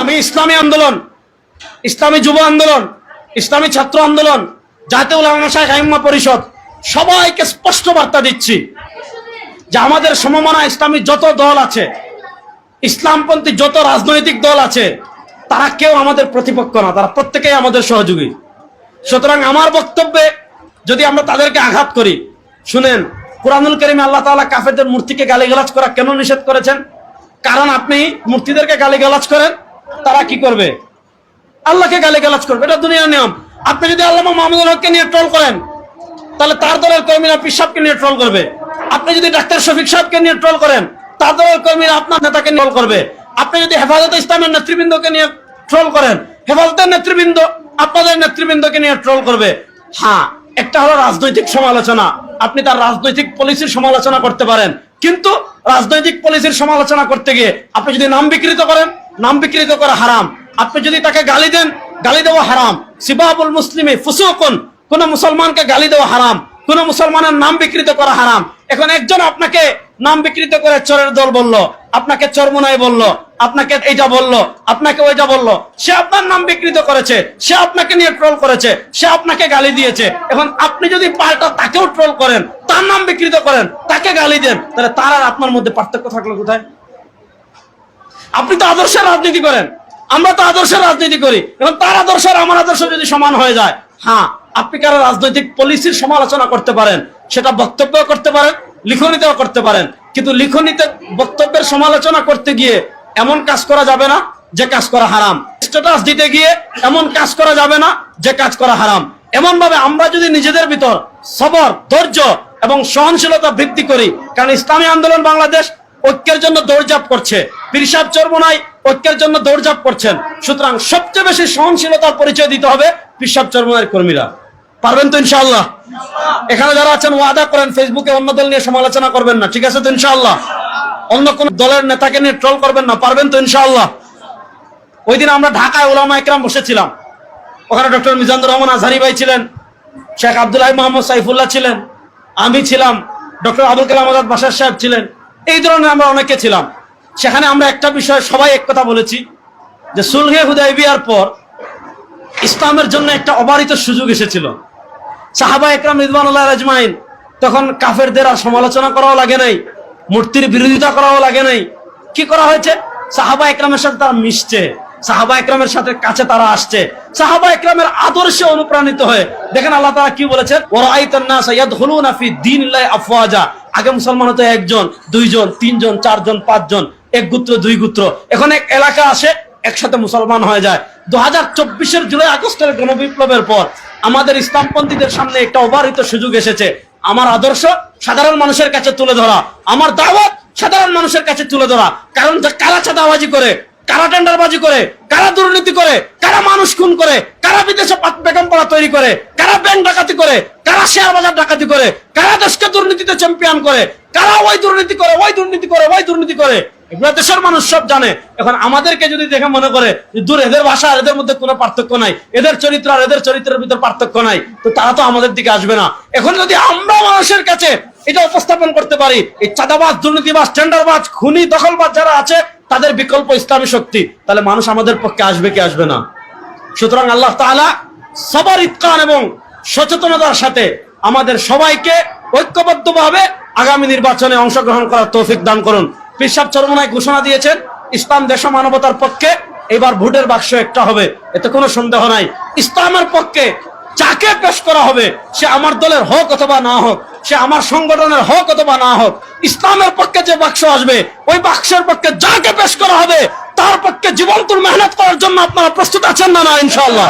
আমি ইসলামী আন্দোলন, ইসলামী যুব আন্দোলন, ইসলামী ছাত্র আন্দোলন, জাতীয় উলামা শাহ আইম্মা পরিষদ, সবাইকে স্পষ্ট বার্তা দিচ্ছি যে আমাদের সমমনা ইসলামী যত দল আছে, ইসলামপন্থী যত রাজনৈতিক দল আছে, তারা কেউ আমাদের প্রতিপক্ষ না, তারা প্রত্যেকেই আমাদের সহযোগী। সুতরাং আমার বক্তব্যে যদি আমরা তাদেরকে আঘাত করি, শুনেন, কোরআনুল করিমে আল্লাহ তাআলা কাফেরদের মূর্তিকে গালিগালাজ করা কেন নিষেধ করেছেন? কারণ আপনি মূর্তিদেরকে গালিগালাজ করেন তারা কি করবে? আল্লাহকে গালিগালাজ করবে, এটা দুনিয়ার নিয়ম। আপনি যদি আল্লাহ মাহমুদুল হককে নিয়ে ট্রল করেন, তাহলে তার দলের কর্মীরা পিসাবকে নিয়ে ট্রল করবে। আপনি যদি ডাক্তার শফিক সাহেবকে নিয়ে ট্রল করেন, তার দলের কর্মীরা আপনার নেতাকে ট্রল করবে। আপনি যদি হেফাজত ইসলামের নেতৃবৃন্দকে নিয়ে ট্রল করেন, হেফাজতের নেতৃবৃন্দ আপনাদের নেতৃবৃন্দকে নিয়ে ট্রল করবে। হ্যাঁ একটা হলো রাজনৈতিক সমালোচনা। আপনি তার রাজনৈতিক পলিসির সমালোচনা করতে পারেন। কিন্তু রাজনৈতিক পলিসির সমালোচনা করতে গিয়ে আপনি যদি নাম বিকৃত করেন নাম বিকৃত করা হারাম। আপনি যদি তাকে গালি দেন, গালি দেওয়া হারাম। সিবাবুল মুসলিমে ফুসুকুন। কোন মুসলমানকে গালি দেওয়া হারাম। কোন মুসলমানের নাম বিকৃত করা হারাম। এখন একজন আপনাকে নাম বিকৃত করে চোরের দল বলল, আপনাকে চরমুনাই বলল, আপনাকে এইটা বলল, আপনাকে ওইটা বলল। সে আপনার নাম বিকৃত করেছে, সে আপনাকে নিয়ে ট্রোল করেছে, সে আপনাকে গালি দিয়েছে। এখন আপনি যদি পাল্টা তাকেও ট্রোল করেন, তার নাম বিকৃত করেন, তাকে গালি দেন, তাহলে তার আর আপনার মধ্যে পার্থক্য থাকল কোথায়? আপনি তো আদর্শের রাজনীতি করেন। আমরা তো আদর্শের রাজনীতি করি। এবং তার আদর্শ আর আমার আদর্শ যদি সমান হয়ে যায় হ্যাঁ আপনি কারও রাজনৈতিক পলিসির সমালোচনা করতে পারেন, সেটা বক্তব্য করতে পারেন, লিখনিতেও করতে পারেন। কিন্তু লিখনিতে বক্তব্যের সমালোচনা করতে গিয়ে এমন কাজ করা যাবে না যে কাজ করা হারাম। স্ট্যাটাস দিতে গিয়ে এমন কাজ করা যাবে না যে কাজ করা হারাম। এমন ভাবে আমরা যদি নিজেদের ভিতর সবর, ধৈর্য এবং সহনশীলতা বৃদ্ধি করি, কারণ ইসলামী আন্দোলন বাংলাদেশ ঐক্যের জন্য দৌড়ঝাঁপ করছে। পিরসাব চর্মনাই ঐক্যের জন্য দৌড়ঝাঁপ করছেন। সুতরাং সবচেয়ে বেশি সহনশীলতার পরিচয় দিতে হবে পিরসাব চর্মনাইয়ের কর্মীরা। পারবেন তো ইনশাআল্লাহ? এখানে যারা আছেন, ওয়াদা করেন, ফেসবুকে অন্য দল নিয়ে সমালোচনা করবেন না, ঠিক আছে তো ইনশাআল্লাহ? অন্য কোন দলের নেতাকে নিয়ে ট্রল করবেন না, পারবেন তো ইনশাআল্লাহ? ওই দিন আমরা ঢাকায় ওলামা একরাম বসেছিলাম। ওখানে ডক্টর মিজানুর রহমান আজহারি ভাই ছিলেন, শেখ আব্দুল্লাহ মোহাম্মদ সাইফুল্লাহ ছিলেন, আমি ছিলাম, ডক্টর আবুল কালাম আজাদ বাসার সাহেব ছিলেন এই ধরনের আমরা অনেকে ছিলাম। সেখানে আমরা একটা বিষয়ে সবাই এক কথা বলেছি যে সুলহে হুদাই বিয়ার পর ইসলামের জন্য একটা অবারিত সুযোগ এসেছিল। সাহাবা একরাম রিদওয়ানুল্লাহ রাজমাইন তখন কাফেরদের আর সমালোচনা করাও লাগে নাই, মূর্তির বিরোধিতা করাও লাগে নাই। কি করা হয়েছে? সাহাবা একরামের সাথে তারা মিশছে। সাহাবা একরামের সাথে কাছে তারা আসছে। সাহাবা একরামের আদর্শে অনুপ্রাণিত হয়ে, দেখেন আল্লাহ তারা কি বলেছেন? আফওয়াজা। আগে মুসলমান হতো একজন, দুইজন, তিনজন, চারজন, পাঁচজন, এক গুত্র, দুই গুত্র। এখন এক এলাকা আসে, একসাথে মুসলমান হয়ে যায়। দু হাজার চব্বিশের জুলাই আগস্টের গণবিপ্লবের পর আমাদের ইসলামপন্থীদের সামনে একটা অবারিত সুযোগ এসেছে। আমার আদর্শ সাধারণ মানুষের কাছে তুলে ধরা, আমার দাওয়াত সাধারণ মানুষের কাছে তুলে ধরা। কারণ কারা চাঁদাবাজি করে কারা টেন্ডারবাজি করে, কারা দুর্নীতি করে, কারা মানুষ খুন করে, কারা বিদেশে বেগম পড়া তৈরি করে, কারা ব্যাংক ডাকাতি করে, কারা শেয়ার বাজার ডাকাতি করে, কারা দেশকে দুর্নীতিতে চ্যাম্পিয়ন করে, কারা ওই দুর্নীতি করে, ওই দুর্নীতি করে, ওই দুর্নীতি করে। দেশের মানুষ সব জানে। এখন আমাদেরকে যদি দেখে মনে করে দূর এদের ভাষা আর এদের মধ্যে কোনো পার্থক্য নাই, এদের চরিত্র আর এদের চরিত্রের ভিতর পার্থক্য নাই, তো তারা তো আমাদের দিকে আসবে না। এখন যদি আমরা মানুষের কাছে এটা উপস্থাপন করতে পারি, এই চাঁদাবাজ, দুর্নীতিবাজ, টেন্ডারবাজ, খুনি, দখলবাজ যারা আছে তাদের বিকল্প ইসলামী শক্তি, তাহলে মানুষ আমাদের পক্ষে আসবে কি আসবে না? সুতরাং আল্লাহ তাআলা সবার ইৎকান এবং সচেতনতার সাথে আমাদের সবাইকে ঐক্যবদ্ধভাবে আগামী নির্বাচনে অংশগ্রহণ করার তৌফিক দান করুন। পিসাব চরমনায় ঘোষণা দিয়েছেন, ইসলাম দেশ মানবতার পক্ষে এবার ভোটের বাক্স একটা হবে, এতে কোনো সন্দেহ নাই। ইসলামের পক্ষে যাকে পেশ করা হবে, সে আমার দলের হোক অথবা না হোক, সে আমার সংগঠনের হোক অথবা না হোক, ইসলামের পক্ষে যে বাক্স আসবে, ওই বাক্সের পক্ষে যাকে পেশ করা হবে, তার পক্ষে জীবন্ত মেহনত করার জন্য আপনারা প্রস্তুত আছেন না না, ইনশাআল্লাহ?